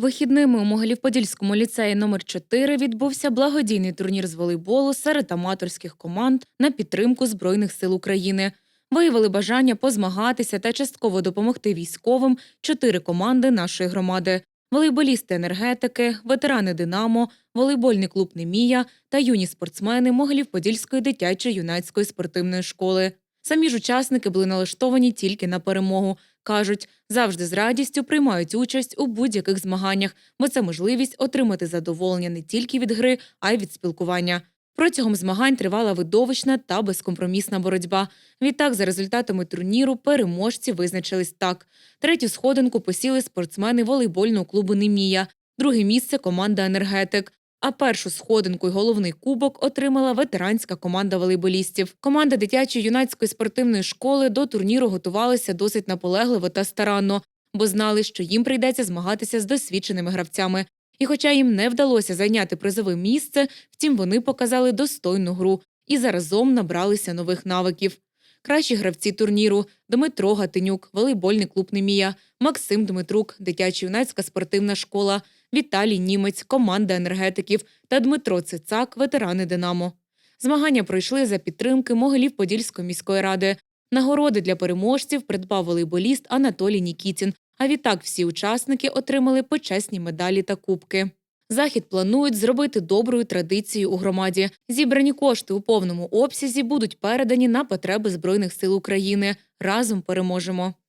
Вихідними у Могилів-Подільському ліцеї номер 4 відбувся благодійний турнір з волейболу серед аматорських команд на підтримку Збройних сил України. Виявили бажання позмагатися та частково допомогти військовим чотири команди нашої громади: волейболісти енергетики, ветерани Динамо, волейбольний клуб Немія та юні спортсмени Могилів-Подільської дитячої юнацької спортивної школи. Самі ж учасники були налаштовані тільки на перемогу. Кажуть, завжди з радістю приймають участь у будь-яких змаганнях, бо це можливість отримати задоволення не тільки від гри, а й від спілкування. Протягом змагань тривала видовищна та безкомпромісна боротьба. Відтак, за результатами турніру, переможці визначились так: третю сходинку посіли спортсмени волейбольного клубу Немія, друге місце команда Енергетик. А першу сходинку й головний кубок отримала ветеранська команда волейболістів. Команда дитячої юнацької спортивної школи до турніру готувалася досить наполегливо та старанно, бо знали, що їм прийдеться змагатися з досвідченими гравцями. І хоча їм не вдалося зайняти призове місце, втім вони показали достойну гру і заразом набралися нових навиків. Кращі гравці турніру Дмитро Гатинюк, волейбольний клуб Немія, Максим Дмитрук, дитяча юнацька спортивна школа, Віталій Німець, команда енергетиків та Дмитро Цицак, ветерани Динамо. Змагання пройшли за підтримки Могилів-Подільської міської ради. Нагороди для переможців придбав волейболіст Анатолій Нікітін. А відтак всі учасники отримали почесні медалі та кубки. Захід планують зробити доброю традицією у громаді. Зібрані кошти у повному обсязі будуть передані на потреби Збройних сил України. Разом переможемо.